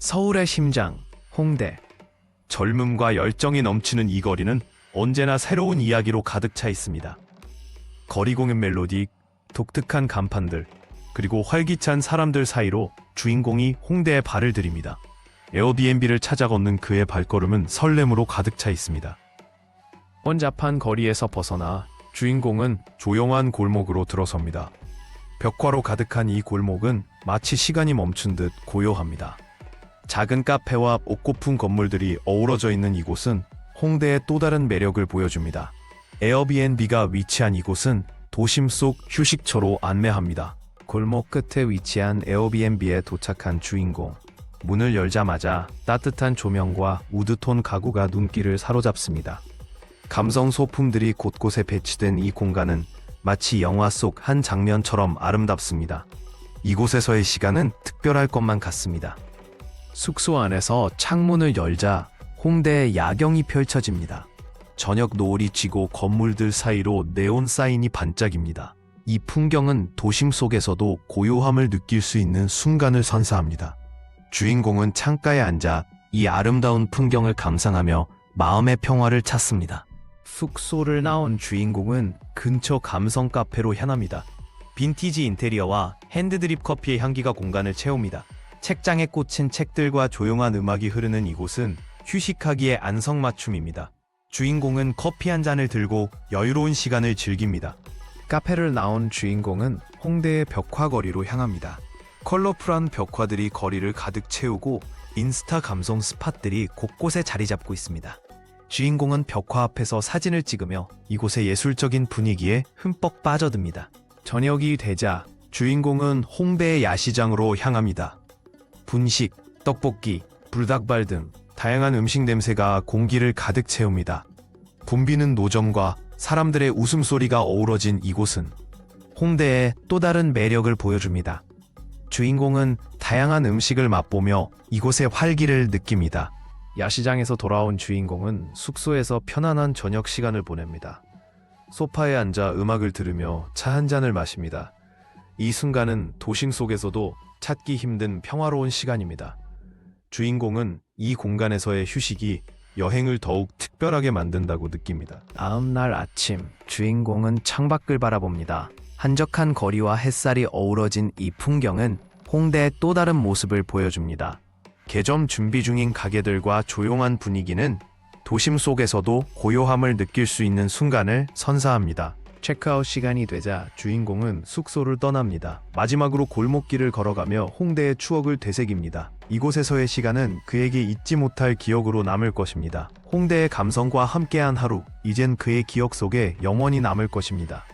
서울의 심장, 홍대. 젊음과 열정이 넘치는 이 거리는 언제나 새로운 이야기로 가득 차 있습니다. 거리 공연 멜로디, 독특한 간판들, 그리고 활기찬 사람들 사이로 주인공이 홍대에 발을 들입니다. 에어비앤비를 찾아 걷는 그의 발걸음은 설렘으로 가득 차 있습니다. 혼잡한 거리에서 벗어나 주인공은 조용한 골목으로 들어섭니다. 벽화로 가득한 이 골목은 마치 시간이 멈춘 듯 고요합니다. 작은 카페와 옷고픈 건물들이 어우러져 있는 이곳은 홍대의 또 다른 매력을 보여줍니다. 에어비앤비가 위치한 이곳은 도심 속 휴식처로 안내합니다. 골목 끝에 위치한 에어비앤비에 도착한 주인공. 문을 열자마자 따뜻한 조명과 우드톤 가구가 눈길을 사로잡습니다. 감성 소품들이 곳곳에 배치된 이 공간은 마치 영화 속 한 장면처럼 아름답습니다. 이곳에서의 시간은 특별할 것만 같습니다. 숙소 안에서 창문을 열자 홍대의 야경이 펼쳐집니다. 저녁 노을이 지고 건물들 사이로 네온 사인이 반짝입니다. 이 풍경은 도심 속에서도 고요함을 느낄 수 있는 순간을 선사합니다. 주인공은 창가에 앉아 이 아름다운 풍경을 감상하며 마음의 평화를 찾습니다. 숙소를 나온 주인공은 근처 감성 카페로 향합니다. 빈티지 인테리어와 핸드드립 커피의 향기가 공간을 채웁니다. 책장에 꽂힌 책들과 조용한 음악이 흐르는 이곳은 휴식하기에 안성맞춤입니다. 주인공은 커피 한 잔을 들고 여유로운 시간을 즐깁니다. 카페를 나온 주인공은 홍대의 벽화거리로 향합니다. 컬러풀한 벽화들이 거리를 가득 채우고 인스타 감성 스팟들이 곳곳에 자리 잡고 있습니다. 주인공은 벽화 앞에서 사진을 찍으며 이곳의 예술적인 분위기에 흠뻑 빠져듭니다. 저녁이 되자 주인공은 홍대의 야시장으로 향합니다. 분식, 떡볶이, 불닭발 등 다양한 음식 냄새가 공기를 가득 채웁니다. 붐비는 노점과 사람들의 웃음소리가 어우러진 이곳은 홍대의 또 다른 매력을 보여줍니다. 주인공은 다양한 음식을 맛보며 이곳의 활기를 느낍니다. 야시장에서 돌아온 주인공은 숙소에서 편안한 저녁 시간을 보냅니다. 소파에 앉아 음악을 들으며 차 한 잔을 마십니다. 이 순간은 도심 속에서도 찾기 힘든 평화로운 시간입니다. 주인공은 이 공간에서의 휴식이 여행을 더욱 특별하게 만든다고 느낍니다. 다음 날 아침 주인공은 창밖을 바라봅니다. 한적한 거리와 햇살이 어우러진 이 풍경은 홍대의 또 다른 모습을 보여줍니다. 개점 준비 중인 가게들과 조용한 분위기는 도심 속에서도 고요함을 느낄 수 있는 순간을 선사합니다. 체크아웃 시간이 되자 주인공은 숙소를 떠납니다. 마지막으로 골목길을 걸어가며 홍대의 추억을 되새깁니다. 이곳에서의 시간은 그에게 잊지 못할 기억으로 남을 것입니다. 홍대의 감성과 함께한 하루, 이젠 그의 기억 속에 영원히 남을 것입니다.